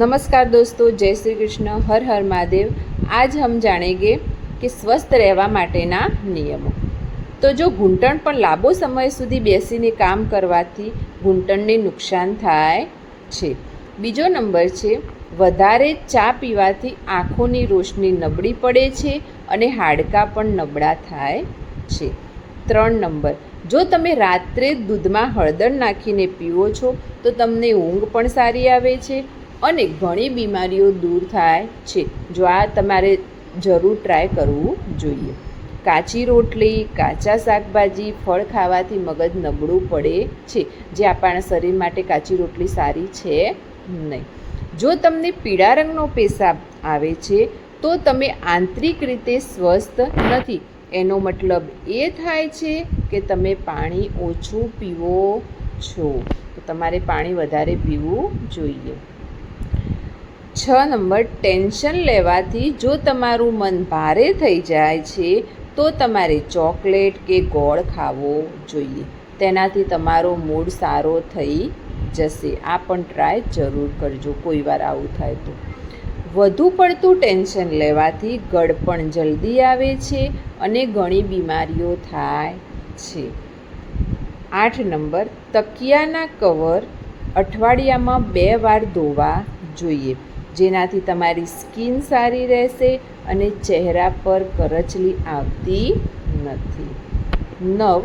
નમસ્કાર દોસ્તો, જય શ્રી કૃષ્ણ, હર હર મહાદેવ. આજ હમ જાણેંગે કે સ્વસ્થ રહેવા માટેના નિયમો. તો જો ઘૂંટણ પણ લાંબો સમય સુધી બેસીને કામ કરવાથી ઘૂંટણને નુકસાન થાય છે. બીજો નંબર છે, વધારે ચા પીવાથી આંખોની રોશની નબળી પડે છે અને હાડકાં પણ નબળા થાય છે. ત્રણ નંબર, જો તમે રાત્રે દૂધમાં હળદર નાખીને પીવો છો, તો તમને ઊંઘ પણ સારી આવે છે અને ઘણી બીમારીઓ દૂર થાય છે. જો આ તમારે જરૂર ટ્રાય કરવું જોઈએ. કાચી રોટલી, કાચા શાકભાજી, ફળ ખાવાથી મગજ નબળું પડે છે. જે આપણા શરીર માટે કાચી રોટલી સારી છે નહીં. જો તમને પીળા રંગનો પેશાબ આવે છે, તો તમે આંતરિક રીતે સ્વસ્થ નથી. એનો મતલબ એ થાય છે કે તમે પાણી ઓછું પીવો છો. તો તમારે પાણી વધારે પીવું જોઈએ. છ નંબર ટેન્શન લેવાથી જો તમારું મન ભારે થઈ જાય છે, તો તમારે ચોકલેટ કે ગોળ ખાવો જોઈએ. તેનાથી તમારો મૂડ સારો થઈ જશે. આ પણ ટ્રાય જરૂર કરજો, કોઈ વાર આવું થાય તો. વધુ પડતું ટેન્શન લેવાથી ગળપણ જલ્દી આવે છે અને ઘણી બીમારીઓ થાય છે. આઠ નંબર, તકિયાના કવર અઠવાડિયામાં બે વાર ધોવા જોઈએ. જેનાથી તમારી સ્કિન સારી રહેશે અને ચહેરા પર કરચલી આવતી નથી. નવ,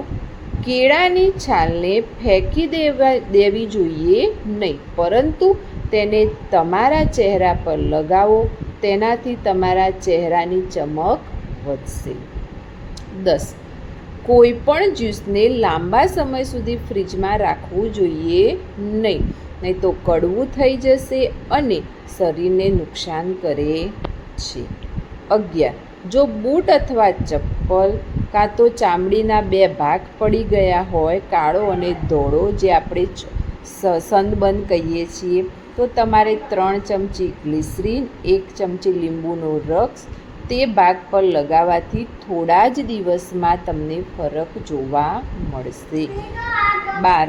કેળાની છાલને ફેંકી દેવા દેવી જોઈએ નહીં, પરંતુ તેને તમારા ચહેરા પર લગાવો, તેનાથી તમારા ચહેરાની ચમક વધશે. દસ કોઈ પણ જ્યુસને લાંબા સમય સુધી ફ્રીજમાં રાખવું જોઈએ નહીં નહીં તો કડવું થઈ જશે અને શરીરને નુકસાન કરે છે. અગિયાર. જો બૂટ અથવા ચપ્પલ કાં તો ચામડીના બે ભાગ પડી ગયા હોય, કાળો અને ધોળો, જે આપણે સંદબંધ કહીએ છીએ, તો તમારે ત્રણ ચમચી ગ્લિસરીન, એક ચમચી લીંબુનો રસ, તે ભાગ પર લગાવવાથી થોડા જ દિવસમાં તમને ફરક જોવા મળશે. બાર.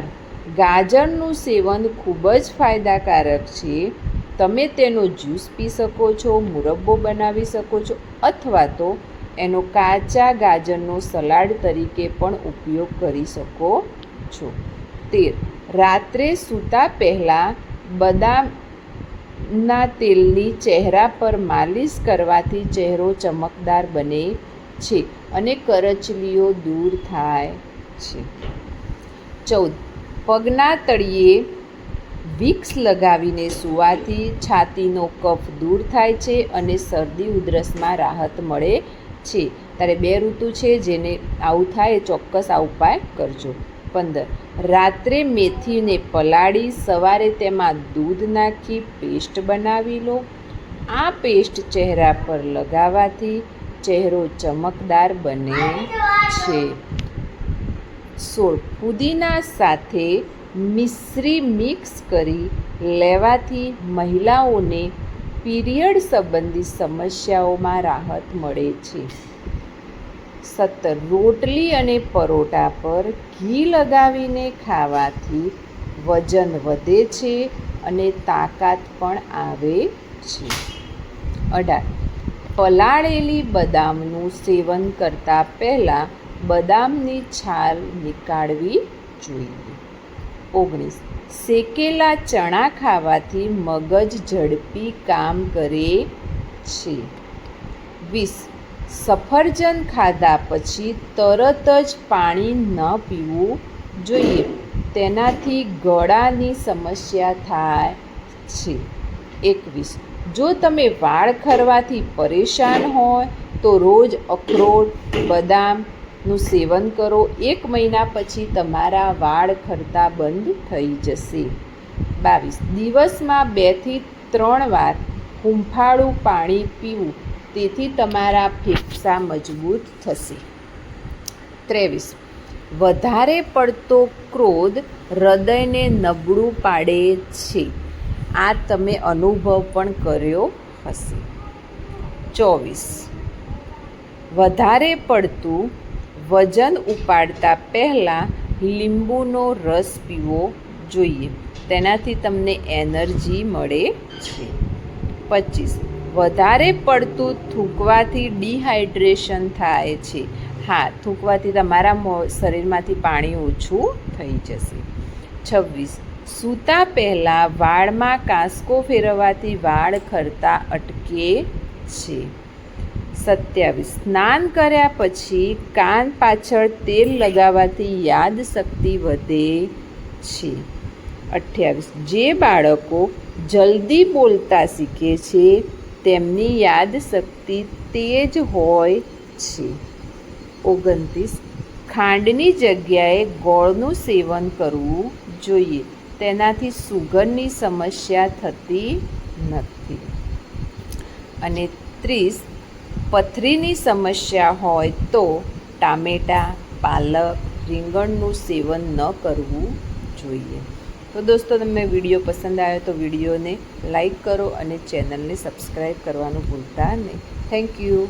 ગાજરનું સેવન ખૂબ જ ફાયદાકારક છે. તમે તેનો જ્યુસ પી શકો છો, મુરબ્બો બનાવી શકો છો, અથવા તો એનો કાચા ગાજરનો સલાડ તરીકે પણ ઉપયોગ કરી શકો છો. તેર રાત્રે સૂતા પહેલાં બદામના તેલની ચહેરા પર માલિશ કરવાથી ચહેરો ચમકદાર બને છે અને કરચલીઓ દૂર થાય છે. ચૌદ. પગના તળિયે વિક્સ લગાવીને સૂવાથી છાતીનો કફ દૂર થાય છે અને શરદી ઉધરસમાં રાહત મળે છે. ત્યારે બે ઋતુ છે જેને આવું થાય, ચોક્કસ આ ઉપાય કરજો. પંદર, રાત્રે મેથીને પલાળી સવારે તેમાં દૂધ નાખી પેસ્ટ બનાવી લો. આ પેસ્ટ ચહેરા પર લગાવવાથી ચહેરો ચમકદાર બને છે. સોળ પુદીના સાથે મિશ્રી મિક્સ કરી લેવાથી મહિલાઓને પીરિયડ સંબંધી સમસ્યાઓમાં રાહત મળે છે. સત્તર રોટલી અને પરોઠા પર ઘી લગાવીને ખાવાથી વજન વધે છે અને તાકાત પણ આવે છે. અઢાર. પલાળેલી બદામનું સેવન કરતાં પહેલાં બદામની છાલ નીકાળવી જોઈએ. ઓગણીસ. શેકેલા ચણા ખાવાથી મગજ ઝડપી કામ કરે છે. વીસ. સફરજન ખાધા પછી તરત જ પાણી ન પીવું જોઈએ. તેનાથી ગળાની સમસ્યા થાય છે. એકવીસ. જો તમે વાળ ખરવાથી પરેશાન હોય તો રોજ અખરોટ બદામનું સેવન કરો. એક મહિના પછી તમારા વાળ ખરતા બંધ થઈ જશે. બાવીસ. દિવસમાં બેથી ત્રણ વાર હુંફાળું પાણી પીવું. તેથી તમારા ફેફસા મજબૂત થશે. ત્રેવીસ. વધારે પડતો ક્રોધ હૃદયને નબળું પાડે છે. આ તમે અનુભવ પણ કર્યો હશે. ચોવીસ. વધારે પડતું વજન ઉપાડતા પહેલાં લીંબુનો રસ પીવો જોઈએ. તેનાથી તમને એનર્જી મળે છે. પચીસ. વધારે પડતું થૂંકવાથી ડિહાઈડ્રેશન થાય છે. હા, થૂંકવાથી તમારા શરીરમાંથી પાણી ઓછું થઈ જશે. છવ્વીસ. સૂતા પહેલાં વાળમાં કાંસકો ફેરવવાથી વાળ ખરતા અટકે છે. સત્યાવીસ. સ્નાન કર્યા પછી કાન પાછળ તેલ લગાવવાથી યાદશક્તિ વધે છે. અઠ્યાવીસ. જે બાળકો જલ્દી બોલતા શીખે છે, તેમની યાદશક્તિ તેજ હોય છે. ઓગણત્રીસ. ખાંડની જગ્યાએ ગોળનું સેવન કરવું જોઈએ. તેનાથી સુગરની સમસ્યા થતી નથી. અને ત્રીસ. પથરીની સમસ્યા હોય તો ટામેટાં, પાલક, રીંગણનું સેવન ન કરવું જોઈએ. તો દોસ્તો, તમને વીડિયો પસંદ આવ્યો તો વિડીયોને લાઈક કરો અને ચેનલને સબસ્ક્રાઈબ કરવાનું ભૂલતા નહીં. Thank you.